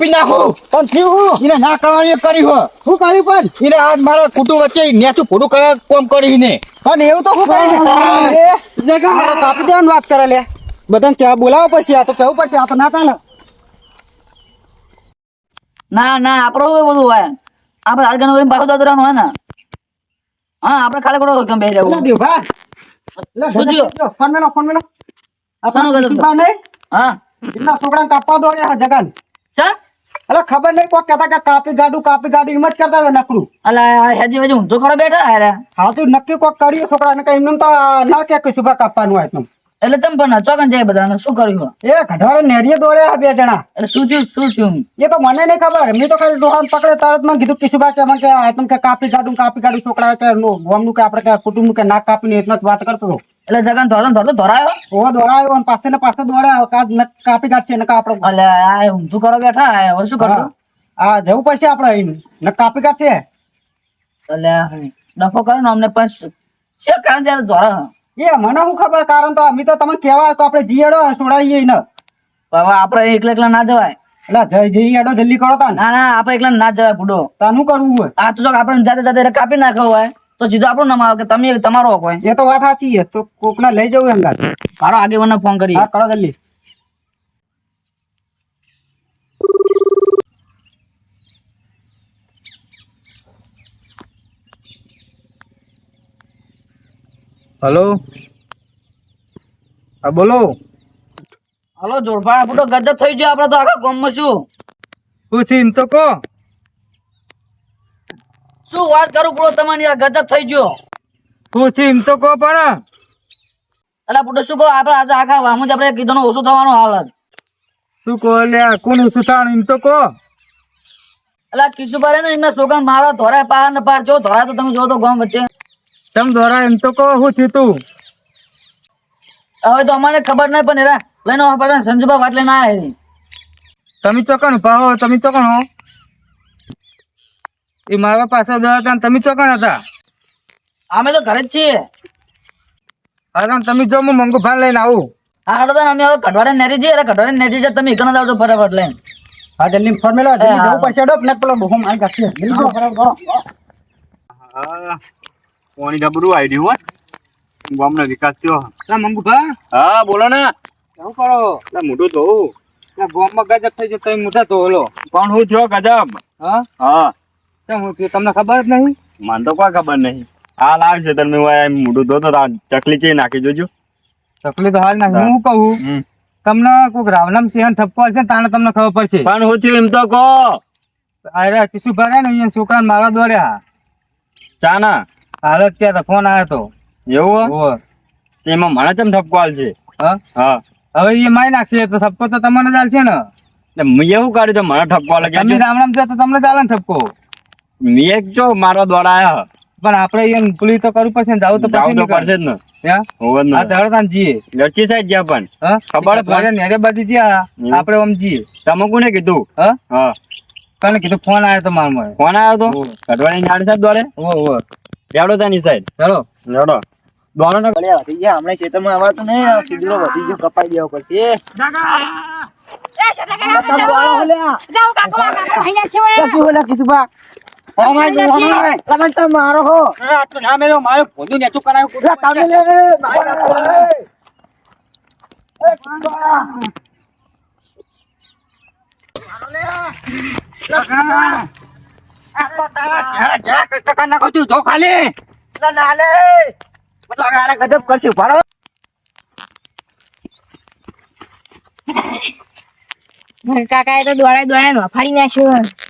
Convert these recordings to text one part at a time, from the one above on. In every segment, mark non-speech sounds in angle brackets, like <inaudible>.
કાપી નાખું. પણ થયું એને ના કરવાની કરી હો. શું કર્યું પણ? એને આજ મારા કુટુંબ વચ્ચે નેચું ફોટું કયા કોમ કરીને પણ એવું તો શું કાપી દેવાની વાત કરે લે. બધાને ક્યાં બોલાવો પડશે આ તો કેવું પડશે? આ તો ના ચાલે. ના ના આપણો શું બધું હોય? આપણે રાજગાનો કરીને પાછો દાદરાનું હોય ને. હા આપણે ખાલી ખોટો ગમે. લે શું થયું? ફોન મેલો ફોન મેલો? હા. એમના છોકરા કાપવા દોડ્યા જગાને. ચા? એટલે ખબર નહીં કોઈ કહેતા કે કાપી ગાડું કાપી ગાડું એમ જ કરતા હતા નકરું. અલા હેજી વેજી ઊંધો ખરો બેઠા હારે હા તો નક્કી કોક કર્યું છોકરાને કઈ એમને તો ના કે કે શુભા કાપવાનું હોય એમ એટલે તમે પણ ચોકન જાય બધા શું કર્યું એ ગઢવાડે નેરીએ દોડ્યા બે જણા. એટલે શું થયું શું થયું? એ તો મને નહીં ખબર. મેં તો ખાલી ડોહાને પકડે તરતમાં કીધું કિશુભા કે મને કે આ તમ કે કાપી ગાડું કાપી ગાડું છોકરા કે ગોમનું કે આપણે કે કુટુંબનું કે નાક કાપીને એટલો જ વાત કરતો હતો. એટલે જગન ધોરણ ધોરણ ધોરાયો? ઓ દોડાયો અને પાસે ને પાસે દોડ્યા. નક કાપી કાઢશે નકા આપણે એટલે આ ઊંધું કરો બેઠા હવે શું કરશું. આ જવું પડશે આપણે અહીં નક કાપી કાઢશે? એટલે ડખો કરો ને અમને પણ છે કારણ ત્યારે ધોરા એ મને શું ખબર? કારણ તો અમે તો તમે કેવા તો આપણે જીએડો છોડાવીએ ને. હવે આપણે એકલા એકલા ના જવાય. એટલે જઈ જલ્દી કરો તા ના ના આપણે એકલા ના જવાય બુડો તાનું કરવું હોય. આ તો જો આપણે જાતે જાતે કાપી નાખ્યો હોય. તો સીધો આપણો નામ આવે કે તમે તમારો હોય. એ તો વાત સાચી છે. તો કોકને લઈ જવું એમ ગાડી. મારો આગેવાનને ફોન કરી. હા કરો જલ્દી. હલો? હા બોલો. હલો જોડફા બુડો ગજબ થઈ ગયો આપડે તો આખા ગામમાં શું? શું થયું તો કહો. શું વાત કરું બુડો તમારી આ ગજબ થઈ ગયો. થયું એમ તો કહો પણ. એટલે બુડો શું કહો? આપણે આજે આખા વામું જ આપણે કીધું ઓછું થવાનું હાલત શું કહો લ્યા કોણ ઓછું થવાનું એમ તો કહો. એટલે કિશુભાઈ ને એમના છોકરા મારા ધોરાય પાર ને પાર જો ધોરાય તો તમે જો તો ગામ વચ્ચે. તમે ધોરાય એમ તો કહો શું થયું તું. હવે તો અમારે ખબર નહીં પણ એરા લઈને આવવા પડે ને સંજુભા વાટ લઈને આવ્યા તમે ચોકણ પાહો તમે ચોકણ હો. એ મારા પાસે દવા હતા તમે ચોકણ હતા? અમે તો ઘરે જ છીએ. હા તમે જો હું મંગુ ફાન લઈને આવું. આ હાડો તો અમે હવે કઢવાડે નેરી જઈએ. એટલે કઢવાડે નેરી તમે એકનો આવજો ફટાફટ લઈને. હા જલ્દી ફોન મેલો જલ્દી જવું પડશે ડોક ને પેલો બહુ મારી કાઢશે જલ્દી કરો, કરો, કરો. પાણી ડબરું આઈડ્યું હોય ગામનો વિકાસ થયો. લા મંગુભા હા બોલો ને. શું કરો એટલે મોટું તો ગોમમાં ગજબ થઈ જતો મોટા તો ઓલો. પણ હું થયો ગજબ. હા? હા. કેમ હું તમને ખબર જ નહીં? મને તો કોઈ ખબર નહીં. હાલ આવશે તમે મોઢું ધો તો ચકલી ચી નાખી જોજો. ચકલી તો હાલ ના હું કહું? તમને કોઈક રાવલમ સિંહ થપ્પો છે તાને તમને ખબર પડશે. પણ હું થયું એમ તો કહો. અરે કિશુ ભરે ને અહીંયા છોકરા મારા દોડ્યા ચા ના હાલ જ ક્યાં ફોન આવ્યો તો. એવું એમાં મને ચમ ઠપકો હાલ છે હા? હા. હવે એ મારી નાખશે તો થપ્પો તો તમને ચાલશે ને. એવું કર્યું તો મને ઠપકો લાગે તમે રામ રામ તો તમને ચાલે ને થપ્પો. મેં જો દ્વારા આયા. પણ આપણે એમ પુલી તો કરવું પડશે ને જવું તો પછી તો પડશે જ ને. આ ધરતા જીએ. લચ્છી સાહેબ જ્યાં પણ. ખબર પડે? નેરે બાજુ જ્યાં આપણે આમ જીએ. તમે કોને કીધું? હા? કને કીધું? ફોન આવ્યો તો મારો ફોન આવ્યો તો? અઠવાડિયા નાડે સાહેબ દોડે? ઓ ઓ લેડો તાની સાહેબ. ચલો લેડો દોડો ને ગળ્યા વધી ગયા. હમણાં ખેતરમાં આવા તો નહીં સીધો વધી ગયો કપાઈ દેવો પડશે. એ. કાકા કાકા કાકા કાકા કાકા કાકા કાકા કાકા કાકા કાકા કાકા કાકા કાકા કાકા કાકા કાપી કાઢે એમ તો. અબે બંદે નીચે ઉતાર ને યાર પણ એ નીચે શું? ઉતાર. એ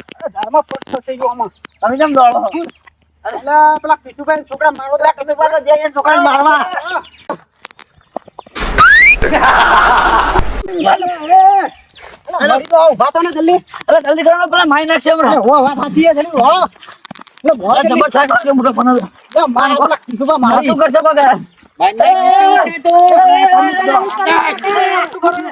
dialogue બાજી બંધ કરો ને તમારી. અહીંયા પણ ડાયલોગ ઉઠી બના. જા. મારે અહીંયા કુટુંબ વચ્ચે વાને નેતો ભૂલું કરે અરે નેતો હું છે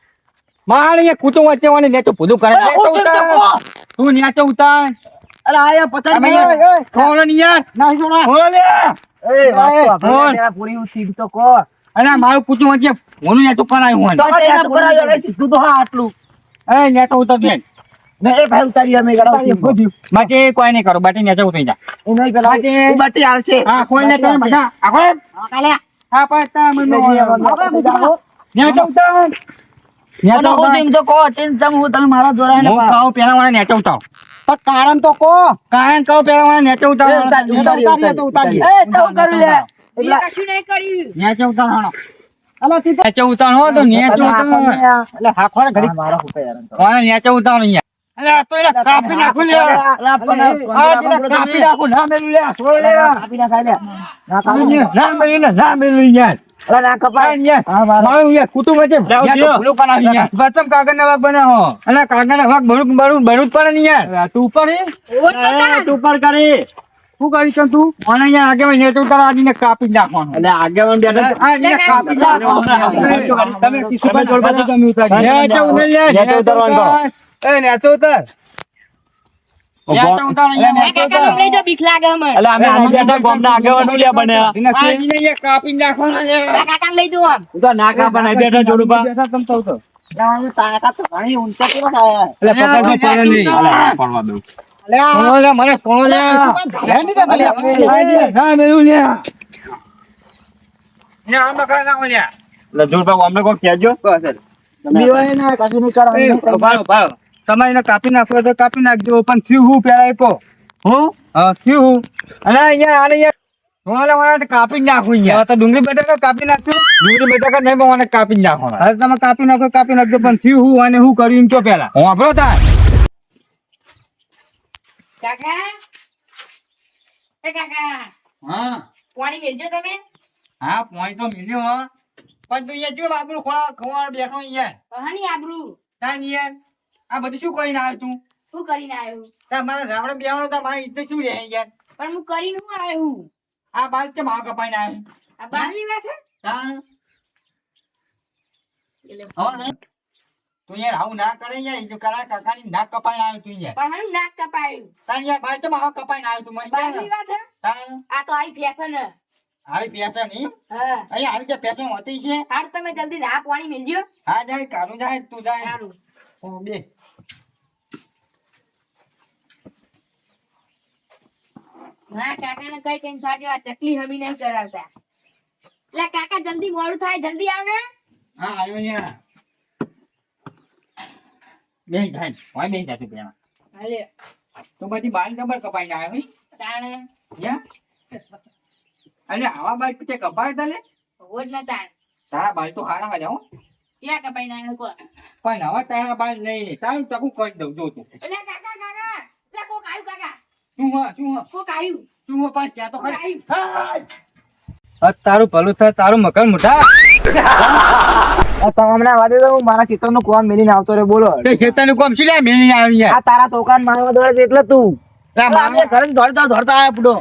ઓય, ઓય. વચ્ચે ને યાર. નાહી જોડા. ખોલો. લે એ, વાત તો આપણે બોલ. પેલા પૂરી ઉઠી તો કો અરે મારું કુટુંબ વચ્ચે ભૂલું નેચો કરાય હું તો તેના પૂરા જોડે સીધું તો હા આટલું. એ નેચો ઉતાર દે ને એ ભાઈ ઉતારી અમે ગળાવતી. બાકી કોઈ નહીં કરો બાટી નેચો ઉતરી જા. એ નહીં પેલા બાટી આવશે. હા કોઈ ને તમે બધા. આખો હા કાલે. હા પાડતા મને નેચો ઉતાર. નેચે હું ઉતાર તો કહો ચિંતા હું તમે મારા દ્વારા હું કહું પેલા વાળા નેચે ઉતાર. પણ કારણ તો કહો. કારણ કહું પેલા વાળા નેચે ઉતારો. ઉતારો તો ઉતારીએ. એ તો કરું લે. કશું નહીં કર્યું. નેચે ઉતાર અલા, તી નેચે ઉતાર તો નેચે ઉતાર. એટલે હાંકવા ને નેચે ઉતાર અલે તો એલા કાપી નાખું લે અલા, પણ આ આ કાપી નાખું ના મેલું લે છોડ લે કાપી નાખાય લે. ના કાપી ના મેલું ના મેલું યાર અલા, ના કપાય. આ યાર મારું. યાર કુટુંબ વચ્ચે નેચે ભૂલું કરાવી યાર વચમ કાગળના વાગ બન્યા હો. અલા કાકાના ભાગ બરું બરું બરું જ પડે ને યાર તું ઉપર હે? તું પર કરી. શું કરી છે તું? અને અહીંયા આગેવાન નેચે ઉતાર આદીને કાપી નાખવાનું. એટલે આગેવાન બેઠા આ અહીંયા કાપી જ તમે કિશુભાઈ જોડે તમે ઉતારી. નેચે ઉતાર લે, નેચે ઉતારવાનું કરો. એ નેચો ઉતાર. નેચે ઉતાર અહીંયા, આ નેચે કાકા ઉતાર. મને કોણો લે, કાંઈ અમને કોઈ કહેજો. બીવાય ના, કશું નહીં કરવાનું. ભાવ ભાળો. તમારે એને કાપી નાખો તો કાપી નાખજો પણ થયું હું પેલા એ કહો. હું? હા થયું હું. અલે અહીંયા, આને અહીંયા. કોણો લે, મને તો કાપી નાખું તો ડુંગળી બટાકા કાપી નાખશું ડુંગળી બટાકા નહીં મને કાપી જ નાખવાના. તમે કાપી નાખો કાપી નાખજો પણ થયું હું અને હું કર્યું એમ પેલા. હું આપણો તાર. કાકા? એ કાકા હા. પાણી મેલજો તમે. હા પોઈન્ટ તો મિલ્યો હો. પણ તું અહીંયા જો બાપડું ખોળા ખોવાડ બેઠો અહીંયા. કહાની આબરૂ. તાન યાર. આ બધું શું કરીને આવ્યો તું? શું કરીને આવ્યો તાર મારા રાવણ બેવાનો તા મારી ઇજ્જત શું રહે યાર? પણ હું કરીને હું આવ્યો આ બાલ છે માવ કપાઈને આવ્યો? આ બાલની વાત છે હો? ને? તું યાર આવું ના કરે યાર ઈ જો કરા કાકાની નાક કપાઈને આવ્યો તું યાર. પણ હું નાક કપાયું. તાર યાર બાલ છે માવ કપાઈને આવ્યો તું મને બાલની ક્યાં વાત છે આ તો આવી ફેશન હે. આવી પેશન નહીં હા. અહીંયા આવી છે પેશન હોતી છે? હાર તમે જલ્દી ના પાણી મેલજો. હા જાય કાઢું જાય તું જાય. સારું કાકા બે ના કઈ કઈ થાજો આ ચકલી હમી નહીં કરાવતા. એટલે કાકા જલ્દી મોડું થાય જલ્દી આવ ને હા આવ્યો યાર બે ભાઈ હોય બે જાય તું પેલા હાલે. તો બધી બાલ નંબર કપાઈને આવ્યો હી? તાણે. યા અલે આવા બાલ તે કપાય તાલે હોજ ના તાણ. તારા બાલ તો હારા હાલ્યા હો. ક્યાં કપાઈ ના કો પણ હવે તારા બાલ નહીં તારું ટકું કરી દઉં જો તું એટલે કાકા કાકા એટલે કોક આવ્યું કાકા શું હા શું હા કોક આવ્યું શું હા તો ખરી તારું ભલું થાય તારું મકર મોટા. <laughs> હમણાં વાદે તો હું મારા ક્ષેત્રનું કોમ મેલીને આવતો રે બોલો. તે ખેતરનું કોમ શું લે મેલી આવી આ તારા છોકરાને મારવા દોડે એટલે તું. આપણે ઘરે દોડતા દોડતા આયા પૂડો.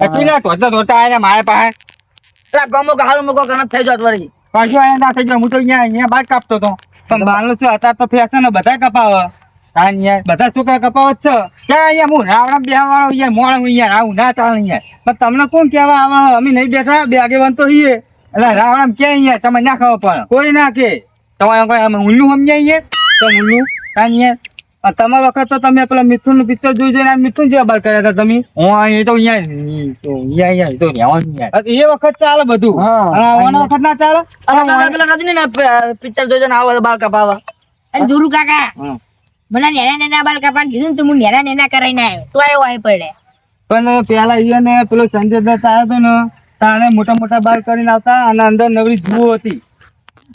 એટલી ના ધોતા ધોતા આયા મારા પાસે. એટલે ગમો મૂકો થઈ જાત વળી પાછું અહીંયા ના થઈ ગયો. હું તો અહીંયા અહીંયા બાલ કાપતો તો પણ શું અત્યારે તો ફેશન બધા કપાવે. તાન યાર બધા છોકરા કપાવે જ છે? ક્યાં અહીંયા? હું રાવણા બેહવાળો યાર મોણ હું યાર આવું ના ચાલે યાર પણ તમને કોણ કેવા આવે અમે નહીં બેઠા બે આગેવાન તો હીએ. એટલે રાવણ ક્યાં યાર તમે ના ખાવ પડે કોઈ ના કે. તમારે કોઈ ઊંધું સમજાય યાર તો મુન્નું તાન યાર તમારા વખત તો તમે પેલા મિથુનનું પિક્ચર જોઈ જોઈને મિથુન જેવા બાર કર્યા હતા તમે? હું એ તો અહીંયા તો અહીંયા અહીંયા તો રહેવાનું એ વખત ચાલે બધું. આવવાના વખત ના ચાલે? પેલા રજની ને પિક્ચર જોઈને આવો બાર કપાવા. અને જુરુ કાકા મને નેના નેના બાલ કાપવાનું કીધું ને તો હું નેના નેના કરાઈને આવ્યો. તો આવ્યો આવી પડે. પણ પેલા ઈ ને પેલો સંજય દત્ત આવ્યો હતો ને તાણે મોટા મોટા બાર કરીને આવતા અને અંદર નવરી જુઓ હતી.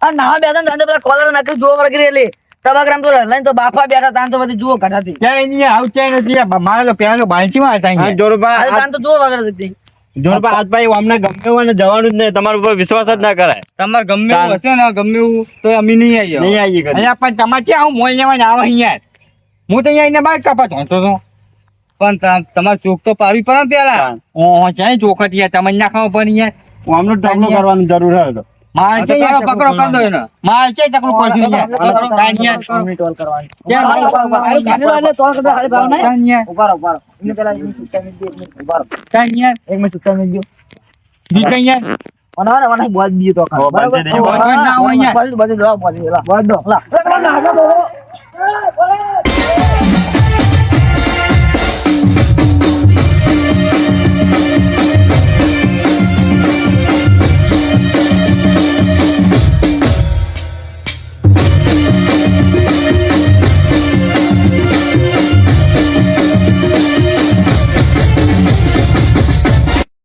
આ નાવા બેઠા અંદર પેલા કોલર નાખી જુઓ વળગી રહેલી તબાકરામ તો લઈને તો બાફા બેઠા તાન તો બધી જુઓ કાઢાતી ક્યાં એની આવું નથી મારે તો પેલા તો બાલચીમાં હતા જોરબા તાન તો જુઓ વળગી હતી જોરબા આજ ભાઈ અમને ગમે જવાનું જ નહીં તમારા ઉપર વિશ્વાસ જ ના કરાય. તમારે ગમે એવું હશે ને ગમે એવું તો અમે નહીં આવીએ નહીં આવી કદી. અહીંયા પણ તમારે ક્યાં આવું મોલ લેવાને આવે અહીંયા. હું તો અહીંયા બાઈક કાપા ચોંચો છું પણ તમારે ચોક તો પાડવી પડે ને પેલા. ઓહો ચાઈ ચોખટ યાર તમને ના ખાવા પડે યાર આમનું કરવાની જરૂર હોય તો માર હા, તો છે યાર કરો, પકડો કરી દો એને. માર છે ટકલું પેલા મેં. એક મેં મેં હવે ને મને બોજ તો ખાલી. હો, બાંધી દે, બરાબર? ના હોય હા, બાજુ- બાજુ દો, બાજુ દો, લા, બોજ દો, લા.